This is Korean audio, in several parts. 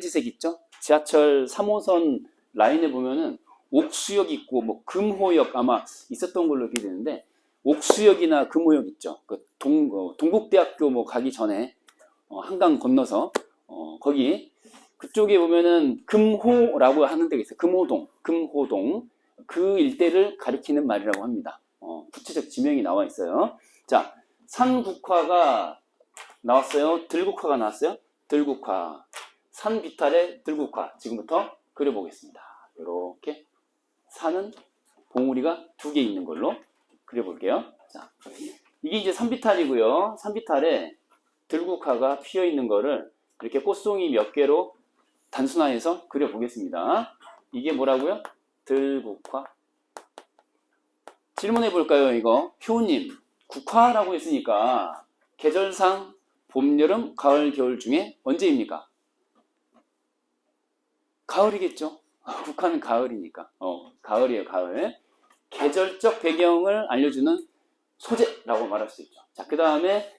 지색 있죠? 지하철 3호선 라인에 보면은 옥수역 있고 뭐 금호역 아마 있었던 걸로 기억되는데 옥수역이나 금호역 있죠. 그 동, 어, 동국대학교 뭐 가기 전에 어, 한강 건너서 어, 거기 그쪽에 보면은 금호라고 하는 데가 있어요. 금호동, 금호동 그 일대를 가리키는 말이라고 합니다. 어, 구체적 지명이 나와 있어요. 자, 산국화가 나왔어요. 들국화가 나왔어요. 들국화. 산 비탈의 들국화. 지금부터 그려보겠습니다. 이렇게 산은 봉우리가 두 개 있는 걸로 그려볼게요. 자, 이게 이제 산비탈이고요. 산비탈에 들국화가 피어 있는 거를 이렇게 꽃송이 몇 개로 단순화해서 그려보겠습니다. 이게 뭐라고요? 들국화. 질문해 볼까요, 이거? 효님, 국화라고 했으니까 계절상 봄, 여름, 가을, 겨울 중에 언제입니까? 가을이겠죠? 국화는 가을이니까. 어, 가을이에요, 가을. 계절적 배경을 알려주는 소재라고 말할 수 있죠. 자, 그 다음에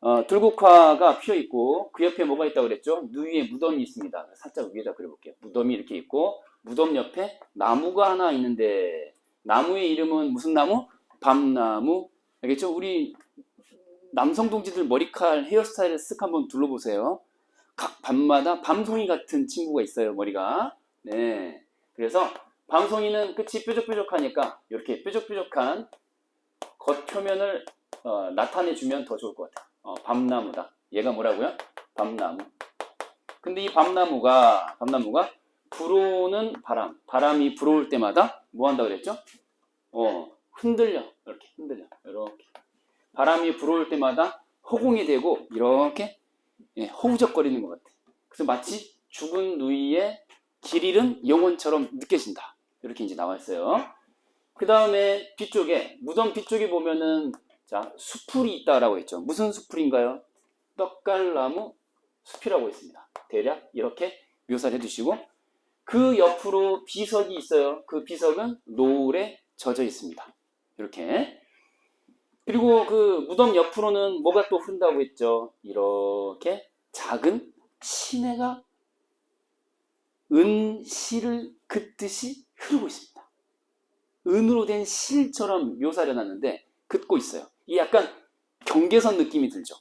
어, 들국화가 피어 있고 그 옆에 뭐가 있다고 그랬죠? 누이에 무덤이 있습니다. 살짝 위에다 그려볼게요. 무덤이 이렇게 있고 무덤 옆에 나무가 하나 있는데 나무의 이름은 무슨 나무? 밤나무. 알겠죠? 우리 남성 동지들 머리칼 헤어스타일을 쓱 한번 둘러보세요. 각 밤마다 밤송이 같은 친구가 있어요, 머리가. 네. 그래서 밤송이는 끝이 뾰족뾰족하니까 이렇게 뾰족뾰족한 겉표면을 어, 나타내주면 더 좋을 것 같아요. 어, 밤나무다. 얘가 뭐라고요? 밤나무. 근데 이 밤나무가, 밤나무가 불어오는 바람, 바람이 불어올 때마다 뭐 한다 그랬죠? 어, 흔들려. 이렇게 흔들려. 이렇게. 바람이 불어올 때마다 허공이 되고 이렇게 예, 허우적거리는 것 같아. 그래서 마치 죽은 누이의 길 잃은 영혼처럼 느껴진다. 이렇게 이제 나와 있어요. 그 다음에 뒤쪽에 무덤 뒤쪽에 보면은 자 수풀이 있다라고 했죠. 무슨 수풀인가요? 떡갈나무 숲이라고 했습니다. 대략 이렇게 묘사를 해두시고 그 옆으로 비석이 있어요. 그 비석은 노을에 젖어 있습니다. 이렇게 그리고 그 무덤 옆으로는 뭐가 또 흐른다고 했죠. 이렇게 작은 시내가 은실을 긋듯이 흐르고 있습니다. 은으로 된 실처럼 묘사를 해놨는데 긋고 있어요. 이 약간 경계선 느낌이 들죠.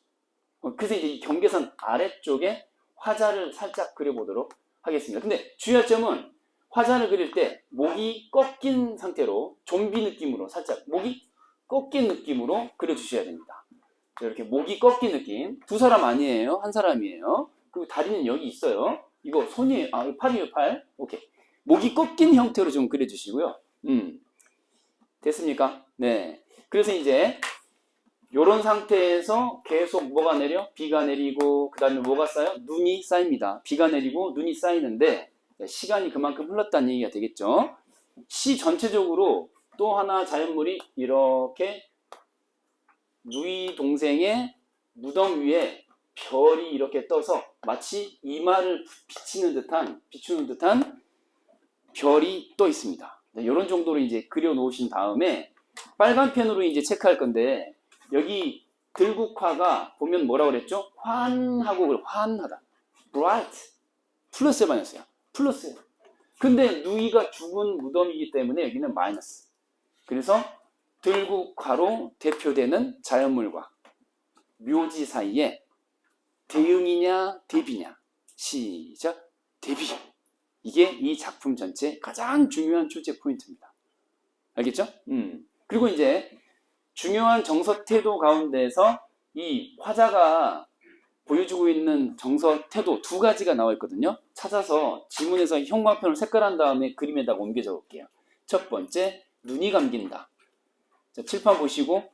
어, 그래서 이제 이 경계선 아래쪽에 화자를 살짝 그려보도록 하겠습니다. 근데 주의할 점은 화자를 그릴 때 목이 꺾인 상태로 좀비 느낌으로 살짝 목이 꺾인 느낌으로 그려주셔야 됩니다. 자, 이렇게 목이 꺾인 느낌. 두 사람 아니에요. 한 사람이에요. 그리고 다리는 여기 있어요. 이거 손이, 아, 팔이에요, 팔. 오케이. 목이 꺾인 형태로 좀 그려주시고요. 음. 됐습니까? 네. 그래서 이제, 요런 상태에서 계속 뭐가 내려? 비가 내리고, 그 다음에 뭐가 쌓여? 눈이 쌓입니다. 비가 내리고, 눈이 쌓이는데, 시간이 그만큼 흘렀다는 얘기가 되겠죠. 시 전체적으로 또 하나 자연물이 이렇게 누이 동생의 무덤 위에 별이 이렇게 떠서 마치 이마를 비치는 듯한 비추는 듯한 별이 떠 있습니다. 이런 정도로 이제 그려 놓으신 다음에 빨간 펜으로 이제 체크할 건데 여기 들국화가 보면 뭐라고 그랬죠? 환하고 환하다. bright 플러스에 반했어요. 플러스. 근데 누이가 죽은 무덤이기 때문에 여기는 마이너스. 그래서 들국화로 대표되는 자연물과 묘지 사이에 대응이냐 대비냐 시작 대비 이게 이 작품 전체 가장 중요한 출제 포인트입니다. 알겠죠? 음. 그리고 이제 중요한 정서 태도 가운데서 이 화자가 보여주고 있는 정서 태도 두 가지가 나와 있거든요. 찾아서 지문에서 형광펜을 색깔한 다음에 그림에다가 옮겨 적을게요. 첫 번째, 눈이 감긴다. 자, 칠판 보시고,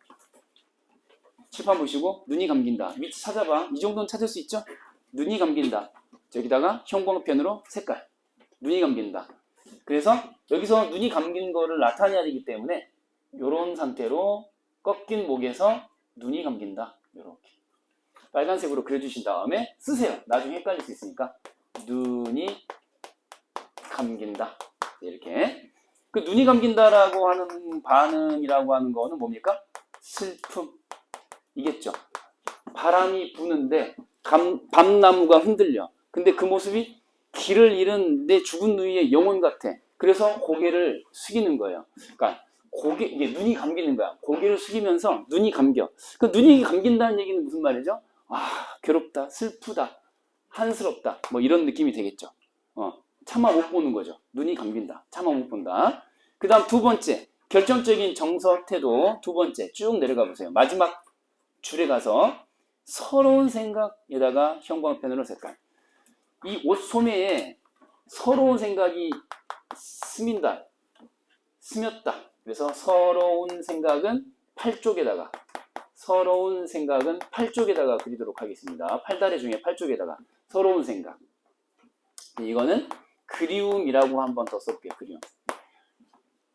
칠판 보시고, 눈이 감긴다. 밑 찾아봐. 이 정도는 찾을 수 있죠? 눈이 감긴다. 여기다가 형광펜으로 색깔. 눈이 감긴다. 그래서 여기서 눈이 감긴 거를 나타내야 되기 때문에 이런 상태로 꺾인 목에서 눈이 감긴다. 이렇게. 빨간색으로 그려주신 다음에 쓰세요. 나중에 헷갈릴 수 있으니까. 눈이 감긴다. 이렇게. 그 눈이 감긴다라고 하는 반응이라고 하는 거는 뭡니까? 슬픔. 이겠죠. 바람이 부는데 감, 밤나무가 흔들려. 근데 그 모습이 길을 잃은 내 죽은 누이의 영혼 같아. 그래서 고개를 숙이는 거예요. 그러니까 고개 이게 눈이 감기는 거야. 고개를 숙이면서 눈이 감겨. 그 눈이 감긴다는 얘기는 무슨 말이죠? 아 괴롭다, 슬프다, 한스럽다, 뭐 이런 느낌이 되겠죠. 어, 차마 못 보는 거죠. 눈이 감긴다, 차마 못 본다. 그 다음 두 번째 결정적인 정서 태도 두 번째 쭉 내려가 보세요. 마지막 줄에 가서 서러운 생각에다가 형광펜으로 색깔. 이 옷 소매에 서러운 생각이 스민다, 스몄다. 그래서 서러운 생각은 팔 쪽에다가 서러운 생각은 팔 쪽에다가 그리도록 하겠습니다. 팔다리 중에 팔 쪽에다가 서러운 생각. 이거는 그리움이라고 한번 더 써볼게요. 그리움.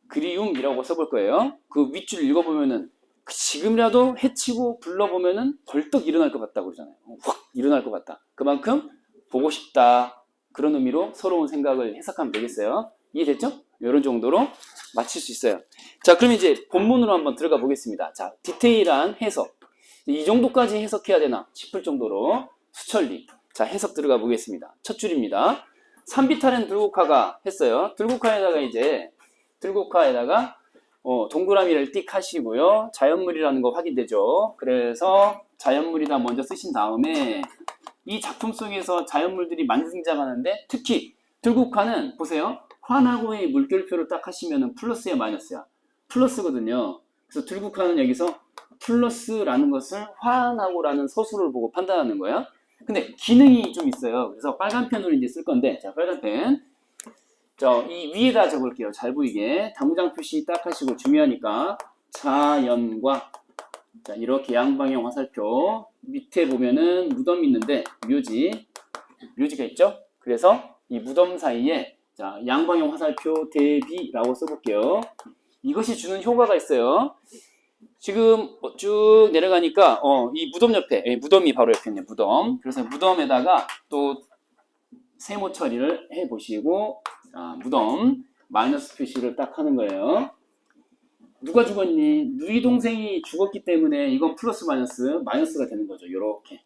그리움이라고 써볼 거예요. 그 윗줄 읽어보면은 지금이라도 해치고 불러보면은 벌떡 일어날 것 같다고 그러잖아요. 확 일어날 것 같다. 그만큼 보고 싶다. 그런 의미로 서러운 생각을 해석하면 되겠어요. 이해됐죠? 이런 정도로 맞힐 수 있어요. 자, 그럼 이제 본문으로 한번 들어가 보겠습니다. 자, 디테일한 해석. 이 정도까지 해석해야 되나 싶을 정도로 수천리. 자, 해석 들어가 보겠습니다. 첫 줄입니다. 산비탈은 들국화가 했어요. 들국화에다가 이제 들국화에다가 어, 동그라미를 띡 하시고요. 자연물이라는 거 확인되죠. 그래서 자연물이다 먼저 쓰신 다음에 이 작품 속에서 자연물들이 많이 등장하는데 특히 들국화는 보세요. 화나고의 물결표를 딱 하시면은 플러스야 마이너스야. 플러스거든요. 그래서 들국화는 여기서 플러스라는 것을 화나고라는 서술을 보고 판단하는 거야. 근데 기능이 좀 있어요. 그래서 빨간 펜으로 이제 쓸 건데, 자, 빨간 펜. 자, 이 위에다 적을게요. 잘 보이게. 당장 표시 딱 하시고 중요하니까. 자연과. 자, 이렇게 양방향 화살표. 밑에 보면은 무덤이 있는데, 묘지. 묘지가 있죠? 그래서 이 무덤 사이에, 자, 양방향 화살표 대비라고 써볼게요. 이것이 주는 효과가 있어요. 지금 쭉 내려가니까, 어, 이 무덤 옆에, 예, 무덤이 바로 옆에 있네, 무덤. 그래서 무덤에다가 또 세모 처리를 해 보시고, 자, 무덤 마이너스 표시를 딱 하는 거예요. 누가 죽었니? 누이 동생이 죽었기 때문에 이건 플러스 마이너스 마이너스가 되는 거죠. 이렇게.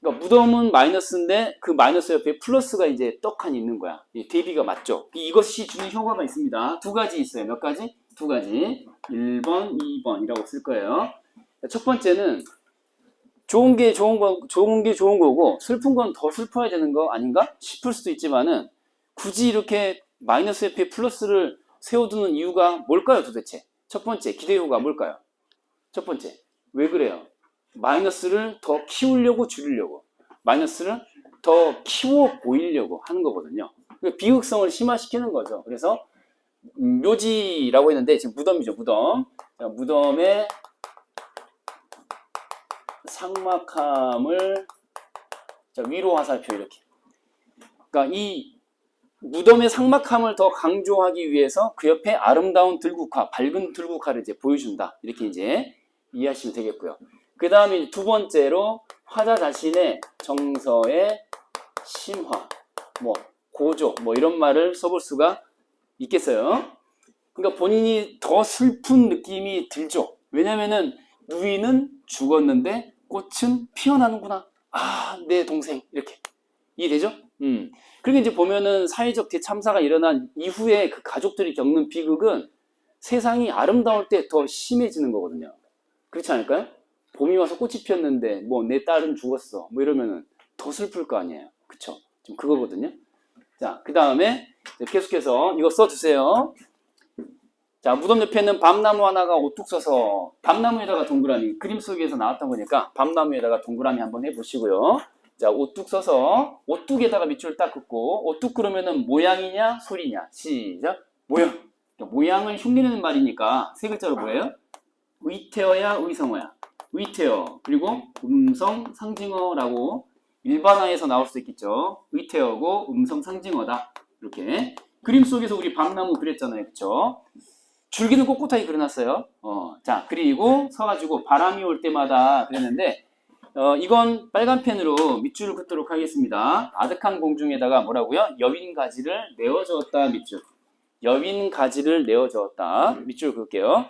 그러니까 무덤은 마이너스인데 그 마이너스 옆에 플러스가 이제 떡하니 있는 거야. 이 대비가 맞죠? 이것이 주는 효과가 있습니다. 두 가지 있어요. 몇 가지? 두 가지. 1번, 2번이라고 쓸 거예요. 첫 번째는 좋은 게 좋은 거, 좋은 게 좋은 거고 슬픈 건 더 슬퍼야 되는 거 아닌가 싶을 수도 있지만은 굳이 이렇게 마이너스 옆에 플러스를 세워두는 이유가 뭘까요 도대체? 첫 번째 기대효가 뭘까요? 첫 번째 왜 그래요? 마이너스를 더 키우려고 줄이려고 마이너스를 더 키워 보이려고 하는 거거든요. 그 비극성을 심화시키는 거죠. 그래서 음, 묘지라고 했는데 지금 무덤이죠 무덤. 자, 무덤에 상막함을 자, 위로 화살표 이렇게. 그러니까 이 무덤의 상막함을 더 강조하기 위해서 그 옆에 아름다운 들국화, 밝은 들국화를 이제 보여준다. 이렇게 이제 이해하시면 되겠고요. 그 다음에 두 번째로 화자 자신의 정서의 심화, 뭐 고조, 뭐 이런 말을 써볼 수가 있겠어요. 그러니까 본인이 더 슬픈 느낌이 들죠. 왜냐면은 누이는 죽었는데 꽃은 피어나는구나. 아, 내 동생 이렇게 이해되죠? 음. 그리고 이제 보면은 사회적 대참사가 일어난 이후에 그 가족들이 겪는 비극은 세상이 아름다울 때 더 심해지는 거거든요. 그렇지 않을까요? 봄이 와서 꽃이 피었는데 뭐 내 딸은 죽었어. 뭐 이러면은 더 슬플 거 아니에요. 그쵸? 지금 그거거든요. 자, 그 다음에 계속해서 이거 써주세요. 자, 무덤 옆에는 밤나무 하나가 오뚝 서서 밤나무에다가 동그라미 그림 속에서 나왔던 거니까 밤나무에다가 동그라미 한번 해보시고요. 자, 오뚝 서서 오뚝에다가 밑줄 딱 긋고 오뚝 그러면은 모양이냐 소리냐 시작 모양 그러니까 모양을 흉내내는 말이니까 세 글자로 뭐예요? 의태어야 의성어야 의태어 그리고 음성 상징어라고 일반화해서 나올 수 있겠죠. 의태어고 음성 상징어다 이렇게 그림 속에서 우리 밤나무 그렸잖아요, 그쵸? 줄기는 꼿꼿하게 그려놨어요. 어, 자, 그리고 서가지고 바람이 올 때마다 그랬는데, 어, 이건 빨간 펜으로 밑줄을 긋도록 하겠습니다. 아득한 공중에다가 뭐라고요? 여윈 가지를 내어주었다, 밑줄. 여윈 가지를 내어주었다. 밑줄 긋게요.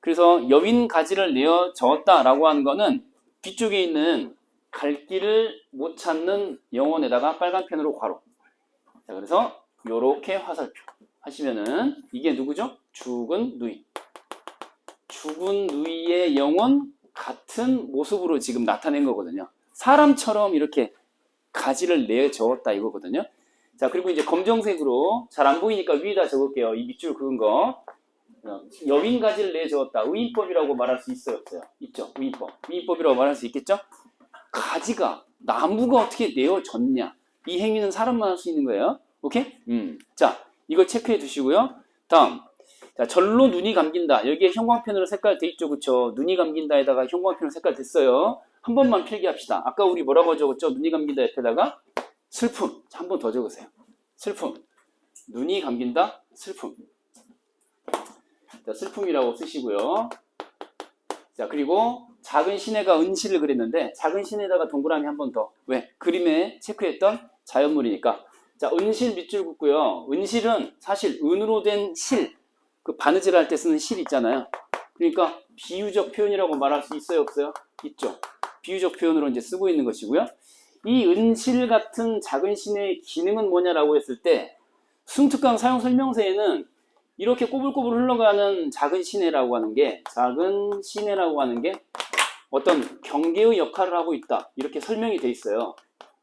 그래서 여윈 가지를 내어주었다라고 하는 거는 뒤쪽에 있는 갈 길을 못 찾는 영혼에다가 빨간 펜으로 괄호. 자, 그래서 요렇게 화살표 하시면은 이게 누구죠? 죽은 누이. 죽은 누이의 영혼 같은 모습으로 지금 나타낸 거거든요. 사람처럼 이렇게 가지를 내저었다 이거거든요. 자, 그리고 이제 검정색으로 잘 안 보이니까 위에다 적을게요. 이 밑줄 그은 거. 어, 여윈 가지를 내저었다. 의인법이라고 말할 수 있어요, 없어요? 있죠. 의인법. 의인법이라고 말할 수 있겠죠? 가지가 나무가 어떻게 내어졌냐? 이 행위는 사람만 할 수 있는 거예요. 오케이? 음. 자, 이거 체크해 두시고요. 다음. 자, 절로 눈이 감긴다. 여기에 형광펜으로 색깔 돼 있죠, 그쵸? 눈이 감긴다에다가 형광펜으로 색깔 됐어요. 한 번만 필기합시다. 아까 우리 뭐라고 적었죠? 눈이 감긴다 옆에다가 슬픔. 한 번 더 적으세요. 슬픔. 눈이 감긴다. 슬픔. 자, 슬픔이라고 쓰시고요. 자, 그리고 작은 시내가 은실을 그렸는데 작은 시내에다가 동그라미 한 번 더. 왜? 그림에 체크했던 자연물이니까. 자, 은실 밑줄 긋고요. 은실은 사실 은으로 된 실, 그 바느질 할 때 쓰는 실 있잖아요. 그러니까 비유적 표현이라고 말할 수 있어요, 없어요? 있죠. 비유적 표현으로 이제 쓰고 있는 것이고요. 이 은실 같은 작은 신의 기능은 뭐냐라고 했을 때 수능특강 사용 설명서에는 이렇게 꼬불꼬불 흘러가는 작은 시내라고 하는 게 작은 시내라고 하는 게 어떤 경계의 역할을 하고 있다 이렇게 설명이 돼 있어요.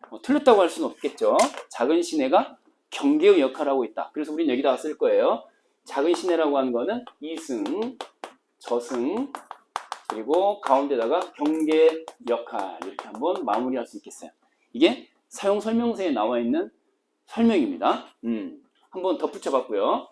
어, 틀렸다고 할 수는 없겠죠. 작은 시내가 경계의 역할을 하고 있다. 그래서 우리는 여기다가 쓸 거예요. 작은 시내라고 하는 거는 이승, 저승, 그리고 가운데다가 경계 역할 이렇게 한번 마무리할 수 있겠어요. 이게 사용 설명서에 나와 있는 설명입니다. 음, 한번 덧붙여 봤고요.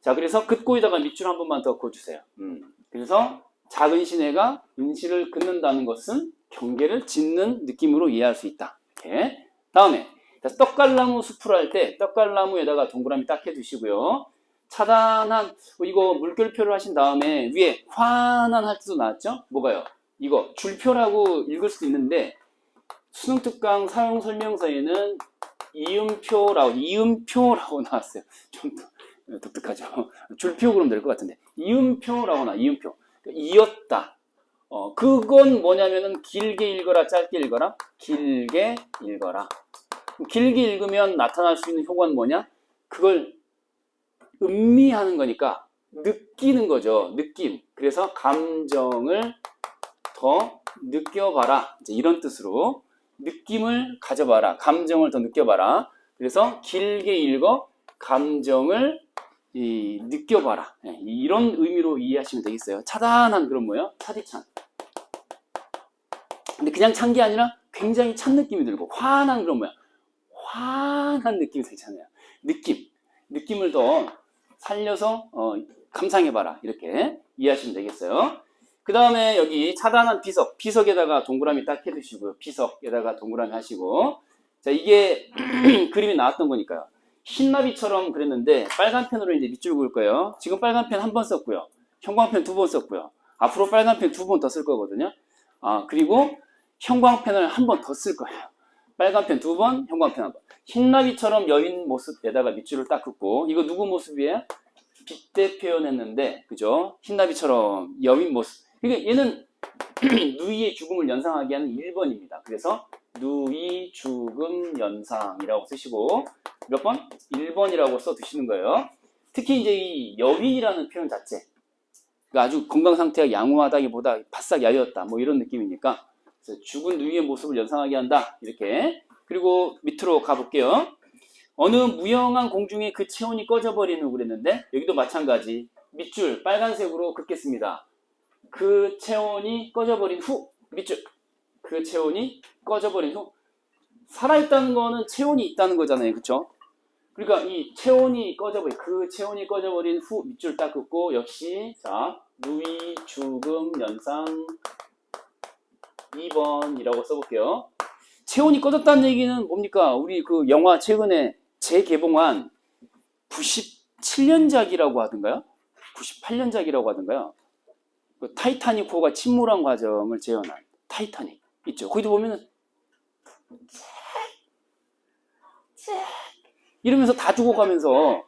자, 그래서 긋고에다가 밑줄 한 번만 더 그어주세요. 음, 그래서 작은 시내가 은실을 긋는다는 것은 경계를 짓는 느낌으로 이해할 수 있다. 이렇게. 다음에 자, 떡갈나무 숲을 할때 떡갈나무에다가 동그라미 딱 해두시고요. 차단한 어, 이거 물결표를 하신 다음에 위에 환한 할 때도 나왔죠? 뭐가요? 이거 줄표라고 읽을 수도 있는데 수능 특강 사용 설명서에는 이음표라고 이음표라고 나왔어요. 좀 독특하죠. 줄표 그럼 될 것 같은데 이음표라고 나 이음표 이었다. 어 그건 뭐냐면은 길게 읽어라 짧게 읽어라 길게 읽어라. 길게 읽으면 나타날 수 있는 효과는 뭐냐? 그걸 음미하는 거니까 느끼는 거죠. 느낌. 그래서 감정을 더 느껴봐라. 이제 이런 뜻으로 느낌을 가져봐라. 감정을 더 느껴봐라. 그래서 길게 읽어 감정을 이, 느껴봐라. 예, 이런 의미로 이해하시면 되겠어요. 차단한 그런 뭐예요? 차디찬. 근데 그냥 찬 게 아니라 굉장히 찬 느낌이 들고 환한 그런 뭐야? 환한 느낌이 들잖아요. 느낌. 느낌을 더 살려서 어, 감상해봐라. 이렇게 이해하시면 되겠어요. 그 다음에 여기 차단한 비석, 비석에다가 동그라미 딱 해두시고요. 비석에다가 동그라미 하시고. 자, 이게 그림이 나왔던 거니까요. 흰나비처럼 그랬는데 빨간 펜으로 이제 밑줄 그을 거예요. 지금 빨간 펜한번 썼고요. 형광펜 두 번 썼고요. 앞으로 빨간 펜 두 번 더 쓸 거거든요. 아, 그리고 형광펜을 한 번 더 쓸 거예요. 빨간 펜 두 번, 형광펜 한 번. 흰나비처럼 여인 모습에다가 밑줄을 딱 긋고 이거 누구 모습이에요? 빗대 표현했는데 그죠? 흰나비처럼 여인 모습. 그러니까 얘는 누이의 죽음을 연상하게 하는 1번입니다. 그래서 누이 죽음 연상이라고 쓰시고 몇 번? 1번이라고 써 두시는 거예요. 특히 이제 이 여윈이라는 표현 자체. 그러니까 아주 건강 상태가 양호하다기보다 바싹 야였다. 뭐 이런 느낌이니까. 죽은 누이의 모습을 연상하게 한다. 이렇게. 그리고 밑으로 가볼게요. 어느 무영한 공중에 그 체온이 꺼져버리는 후 그랬는데 여기도 마찬가지. 밑줄 빨간색으로 긋겠습니다. 그 체온이 꺼져버린 후 밑줄. 그 체온이 꺼져버린 후 살아있다는 거는 체온이 있다는 거잖아요. 그쵸 그러니까 이 체온이 꺼져버린 그 체온이 꺼져버린 후 밑줄 딱 긋고 역시 자 누이 죽음 연상 2번이라고 써볼게요. 체온이 꺼졌다는 얘기는 뭡니까? 우리 그 영화 최근에 재개봉한 97년작이라고 하던가요? 98년작이라고 하던가요? 그 타이타닉 호가 침몰한 과정을 재현한 타이타닉 있죠. 거기도 보면은 이러면서 다 죽어가면서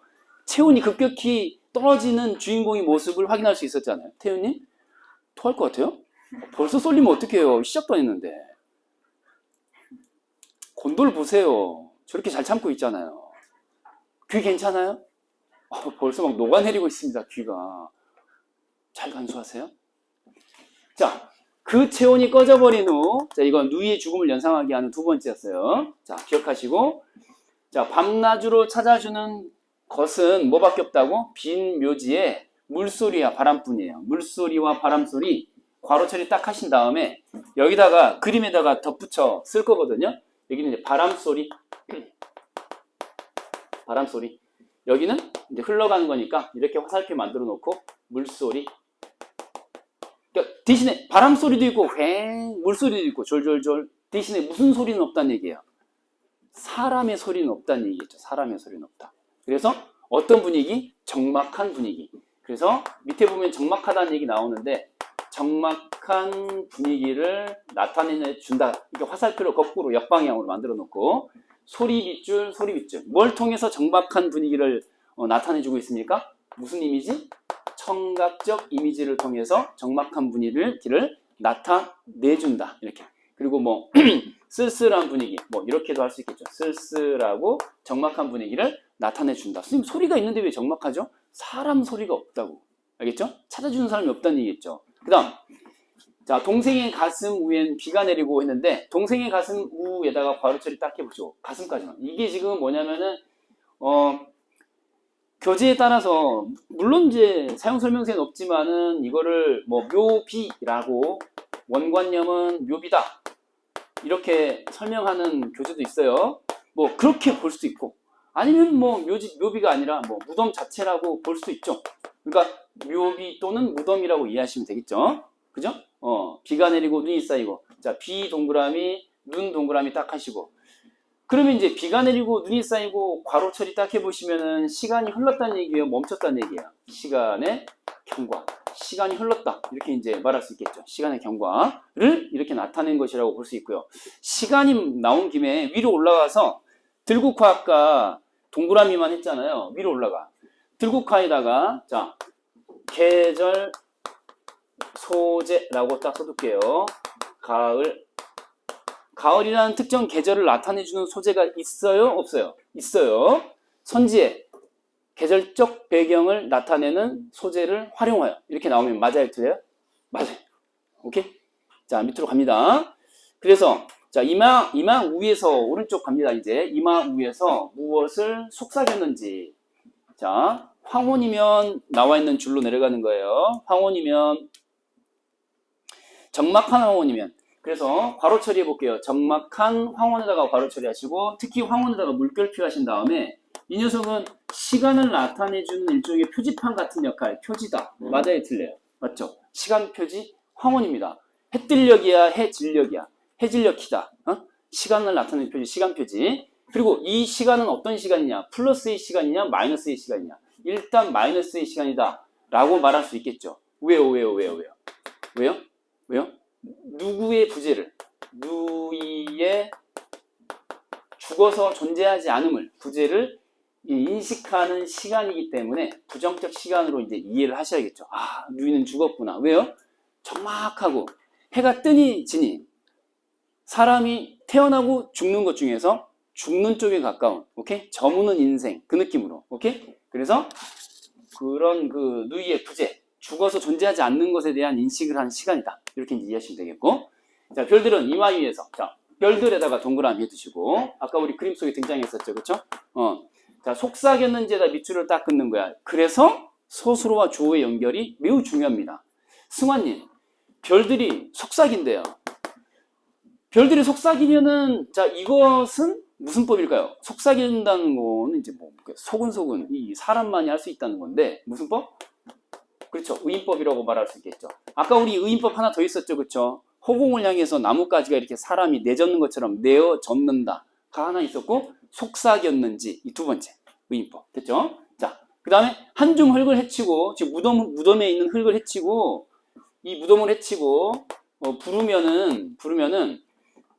체온이 급격히 떨어지는 주인공의 모습을 확인할 수 있었잖아요. 태윤님 토할 것 같아요? 벌써 쏠리면 어떡해요? 시작도 안 했는데 곤돌 보세요. 저렇게 잘 참고 있잖아요. 귀 괜찮아요? 어, 벌써 막 녹아내리고 있습니다. 귀가. 잘 간수하세요? 자, 그 체온이 꺼져버린 후, 자, 이건 누이의 죽음을 연상하게 하는 두 번째였어요. 자, 기억하시고, 자, 밤낮으로 찾아주는 것은 뭐밖에 없다고? 빈 묘지에 물소리와 바람뿐이에요. 물소리와 바람소리, 괄호 처리 딱 하신 다음에, 여기다가, 그림에다가 덧붙여 쓸 거거든요. 여기는 이제 바람소리, 바람소리. 여기는 이제 흘러가는 거니까, 이렇게 화살표 만들어 놓고, 물소리, 그러니까 대신에 바람 소리도 있고 휑 물소리도 있고 졸졸졸 대신에 무슨 소리는 없다는 얘기예요. 사람의 소리는 없다는 얘기겠죠. 사람의 소리는 없다. 그래서 어떤 분위기? 적막한 분위기. 그래서 밑에 보면 적막하다는 얘기 나오는데 적막한 분위기를 나타내 준다. 이렇게 화살표를 거꾸로 역방향으로 만들어 놓고 소리 빗줄, 소리 빗줄. 뭘 통해서 적막한 분위기를 어, 나타내주고 있습니까? 무슨 이미지? 청각적 이미지를 통해서 적막한 분위기를 나타내준다. 이렇게. 그리고 뭐 쓸쓸한 분위기, 뭐 이렇게도 할 수 있겠죠. 쓸쓸하고 적막한 분위기를 나타내 준다. 선생님 소리가 있는데 왜 적막하죠? 사람 소리가 없다고. 알겠죠? 찾아주는 사람이 없다는 얘기겠죠. 그 다음. 자, 동생의 가슴 위엔 비가 내리고 했는데, 동생의 가슴 우에다가 괄호처리 딱 해보죠. 가슴까지만. 이게 지금 뭐냐면은, 어, 교재에 따라서 물론 이제 사용 설명서에는 없지만은 이거를 뭐 묘비라고 원관념은 묘비다 이렇게 설명하는 교재도 있어요. 뭐 그렇게 볼 수도 있고 아니면 뭐 묘지 묘비가 아니라 뭐 무덤 자체라고 볼 수도 있죠. 그러니까 묘비 또는 무덤이라고 이해하시면 되겠죠. 그죠? 어 비가 내리고 눈이 쌓이고 자 비 동그라미 눈 동그라미 딱 하시고 그러면 이제 비가 내리고 눈이 쌓이고 괄호 처리 딱 해보시면은 시간이 흘렀다는 얘기예요? 멈췄다는 얘기예요? 시간의 경과. 시간이 흘렀다. 이렇게 이제 말할 수 있겠죠. 시간의 경과를 이렇게 나타낸 것이라고 볼 수 있고요. 시간이 나온 김에 위로 올라가서 들국화 아까 동그라미만 했잖아요. 위로 올라가. 들국화에다가 자 계절 소재라고 딱 써둘게요. 가을 가을이라는 특정 계절을 나타내주는 소재가 있어요? 없어요? 있어요. 선지에 계절적 배경을 나타내는 소재를 활용하여 이렇게 나오면 맞아요? 틀려요? 맞아요. 오케이? 자, 밑으로 갑니다. 그래서 자, 이마, 이마 위에서 오른쪽 갑니다. 이제 이마 위에서 무엇을 속삭였는지. 자, 황혼이면 나와 있는 줄로 내려가는 거예요. 황혼이면 적막한 황혼이면 그래서 괄호 처리해 볼게요. 적막한 황혼에다가 괄호 처리하시고 특히 황혼에다가 물결 표하신 다음에 이 녀석은 시간을 나타내주는 일종의 표지판 같은 역할, 표지다. 맞아요, 틀려요? 맞죠? 시간 표지 황혼입니다. 해뜰력이야, 해질력이야. 해질력이다. 어? 시간을 나타내는 표지, 시간 표지. 그리고 이 시간은 어떤 시간이냐? 플러스의 시간이냐? 마이너스의 시간이냐? 일단 마이너스의 시간이다. 라고 말할 수 있겠죠. 왜요, 왜요, 왜요, 왜요? 왜요? 왜요? 누구의 부재를 누이의 죽어서 존재하지 않음을 부재를 인식하는 시간이기 때문에 부정적 시간으로 이제 이해를 하셔야겠죠. 아, 누이는 죽었구나. 왜요? 적막하고 해가 뜨니 지니 사람이 태어나고 죽는 것 중에서 죽는 쪽에 가까운 오케이 저무는 인생 그 느낌으로 오케이 그래서 그런 그 누이의 부재 죽어서 존재하지 않는 것에 대한 인식을 하는 시간이다. 이렇게 이해하시면 되겠고. 자, 별들은 이마 위에서. 자, 별들에다가 동그라미 해두시고. 아까 우리 그림 속에 등장했었죠. 그쵸? 어. 자, 속삭였는지에다 밑줄을 딱 긋는 거야. 그래서 서술어와 주어의 연결이 매우 중요합니다. 승환님, 별들이 속삭인대요. 별들이 속삭이면은, 자, 이것은 무슨 법일까요? 속삭인다는 거는 이제 뭐, 소근소근, 이 사람만이 할 수 있다는 건데, 무슨 법? 그렇죠. 의인법이라고 말할 수 있겠죠. 아까 우리 의인법 하나 더 있었죠. 그렇죠. 허공을 향해서 나뭇가지가 이렇게 사람이 내젓는 것처럼 내어젓는다가 하나 있었고 속삭였는지 이 두 번째 의인법 됐죠? 자, 그 다음에 한줌 흙을 헤치고 지금 무덤 무덤에 있는 흙을 헤치고 이 무덤을 헤치고 어, 부르면은 부르면은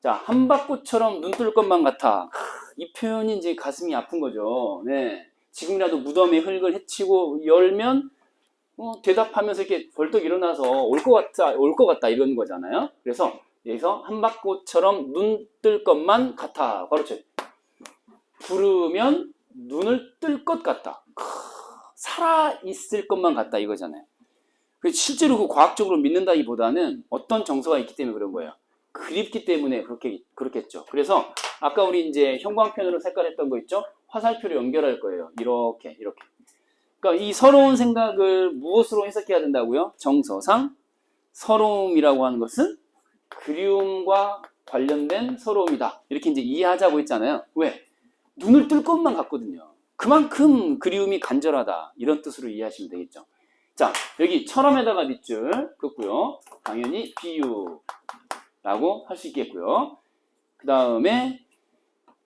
자 한바꽃처럼 눈 뜰 것만 같아. 이 표현이 이제 가슴이 아픈 거죠. 네, 지금이라도 무덤에 흙을 헤치고 열면 어, 대답하면서 이렇게 벌떡 일어나서 올 것 같다, 올 것 같다 이런 거잖아요. 그래서 여기서 한박꽃처럼 눈 뜰 것만 같아. 그렇죠. 부르면 눈을 뜰 것 같다. 크, 살아 있을 것만 같다 이거잖아요. 그 실제로 그 과학적으로 믿는다기보다는 어떤 정서가 있기 때문에 그런 거예요. 그립기 때문에 그렇게 그렇겠죠. 그래서 아까 우리 이제 형광펜으로 색깔했던 거 있죠? 화살표로 연결할 거예요. 이렇게 이렇게. 그러니까 이 서러운 생각을 무엇으로 해석해야 된다고요? 정서상 서러움이라고 하는 것은 그리움과 관련된 서러움이다. 이렇게 이제 이해하자고 했잖아요. 왜? 눈을 뜰 것만 같거든요. 그만큼 그리움이 간절하다. 이런 뜻으로 이해하시면 되겠죠. 자, 여기 처럼에다가 밑줄 긋고요. 당연히 비유라고 할 수 있겠고요. 그 다음에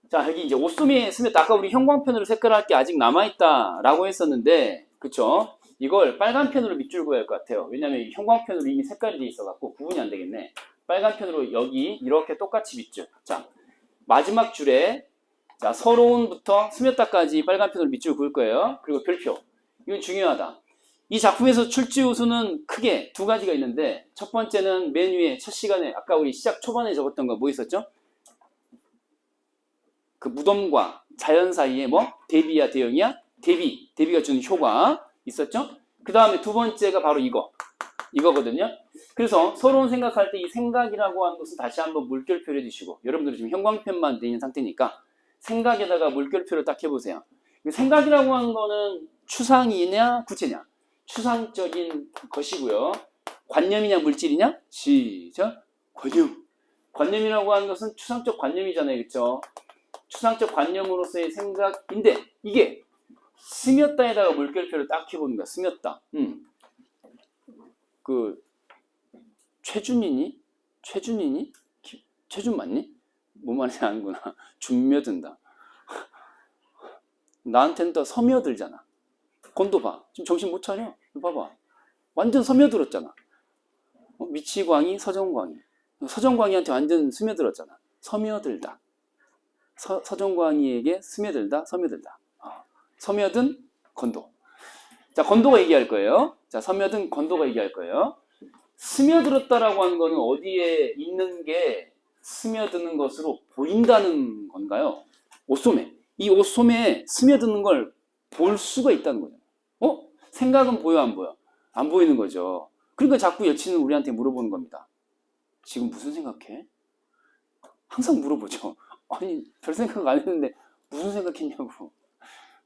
자, 여기 이제 옷소미에 스며다 아까 우리 형광펜으로 색깔할 게 아직 남아있다라고 했었는데, 그쵸? 이걸 빨간 펜으로 밑줄 그어야 할 것 같아요. 왜냐면 이 형광펜으로 이미 색깔이 돼 있어갖고 구분이 안 되겠네. 빨간 펜으로 여기 이렇게 똑같이 밑줄. 자, 마지막 줄에 자, 서러운부터 스며다까지 빨간 펜으로 밑줄 그을 거예요. 그리고 별표. 이건 중요하다. 이 작품에서 출제 요소는 크게 두 가지가 있는데 첫 번째는 맨 위에 첫 시간에 아까 우리 시작 초반에 적었던 거 뭐 있었죠? 그 무덤과 자연 사이에 뭐 대비야 대형이야 대비 대비가 주는 효과 있었죠? 그 다음에 두 번째가 바로 이거 이거거든요. 그래서 서러운 생각할 때 이 생각이라고 하는 것은 다시 한번 물결표를 해주시고 여러분들이 지금 형광펜만 돼 있는 상태니까 생각에다가 물결표를 딱 해보세요. 이 생각이라고 하는 거는 추상이냐 구체냐 추상적인 것이고요. 관념이냐 물질이냐 시작 관념 관념이라고 하는 것은 추상적 관념이잖아요, 그렇죠? 추상적 관념으로서의 생각인데 이게 스며다에다가 물결표를 딱 거야. 스며다. 음. 그 최준이니? 최준이니? 기- 최준 맞니? 뭔 말인지 아는구나. 준며든다. 나한테는 더 서며들잖아. 건도 봐. 지금 정신 못 차려. 봐봐. 완전 서며들었잖아. 어, 미치광이, 서정광이. 서정광이한테 완전 스며들었잖아. 서며들다. 서, 서정광이에게 스며들다, 서며들다. 어, 서며든 건도. 자, 건도가 얘기할 거예요. 자, 서며든 건도가 얘기할 거예요. 스며들었다라고 하는 거는 어디에 있는 게 스며드는 것으로 보인다는 건가요? 옷소매. 이 옷소매에 스며드는 걸 볼 수가 있다는 거죠. 어? 생각은 보여, 안 보여? 안 보이는 거죠. 그러니까 자꾸 여친은 우리한테 물어보는 겁니다. 지금 무슨 생각해? 항상 물어보죠. 아니, 별 생각 안 했는데 무슨 생각했냐고.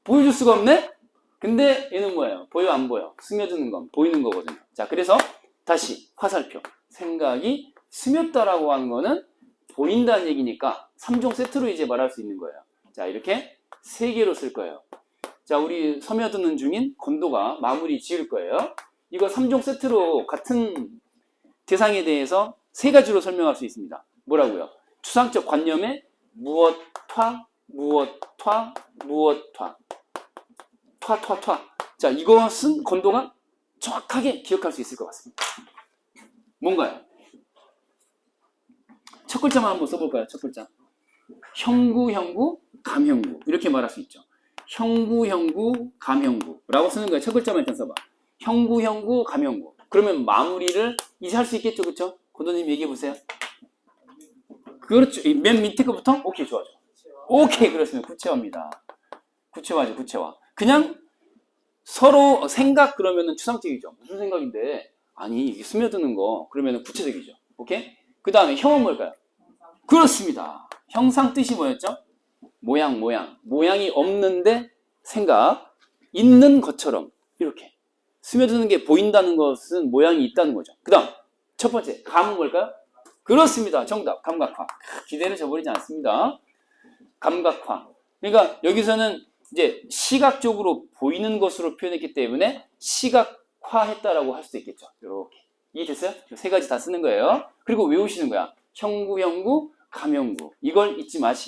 보여줄 수가 없네? 근데 얘는 뭐예요? 보여, 안 보여? 스며드는 건 보이는 거거든요. 자, 그래서 다시 화살표. 생각이 스며다라고 하는 거는 보인다는 얘기니까 3종 세트로 이제 말할 수 있는 거예요. 자, 이렇게 세 개로 쓸 거예요. 자, 우리 서며드는 중인 건도가 마무리 지을 거예요. 이거 3종 세트로 같은 대상에 대해서 세 가지로 설명할 수 있습니다. 뭐라고요? 추상적 관념에 무엇화, 무엇화, 무엇화. 화, 화, 화. 자, 이것은 건도가 정확하게 기억할 수 있을 것 같습니다. 뭔가요? 첫 글자만 한번 써볼까요? 첫 글자. 형구, 형구, 감형구. 이렇게 말할 수 있죠. 형구, 형구, 감형구. 라고 쓰는 거예요. 첫 글자만 일단 써봐. 형구, 형구, 감형구. 그러면 마무리를 이제 할 수 있겠죠, 그쵸? 건도님 얘기해 보세요. 그렇죠. 이맨 밑에 거부터? 오케이, 좋아, 좋아. 오케이, 그렇습니다. 구체화입니다. 구체화죠, 구체화. 그냥 서로 생각 그러면은 추상적이죠. 무슨 생각인데? 아니, 이게 스며드는 거, 그러면은 구체적이죠. 오케이? 그 다음에 형은 뭘까요? 그렇습니다. 형상 뜻이 뭐였죠? 모양, 모양. 모양이 없는데 생각. 있는 것처럼. 이렇게. 스며드는 게 보인다는 것은 모양이 있다는 거죠. 그 다음, 첫 번째, 감은 뭘까요? 그렇습니다. 정답. 감각화. 기대를 저버리지 않습니다. 감각화. 그러니까 여기서는 이제 시각적으로 보이는 것으로 표현했기 때문에 시각화했다라고 할 수도 있겠죠. 이렇게. 이해됐어요? 이세 가지 다 쓰는 거예요. 그리고 외우시는 거야. 형구, 형구, 감형구. 이걸 잊지 마시기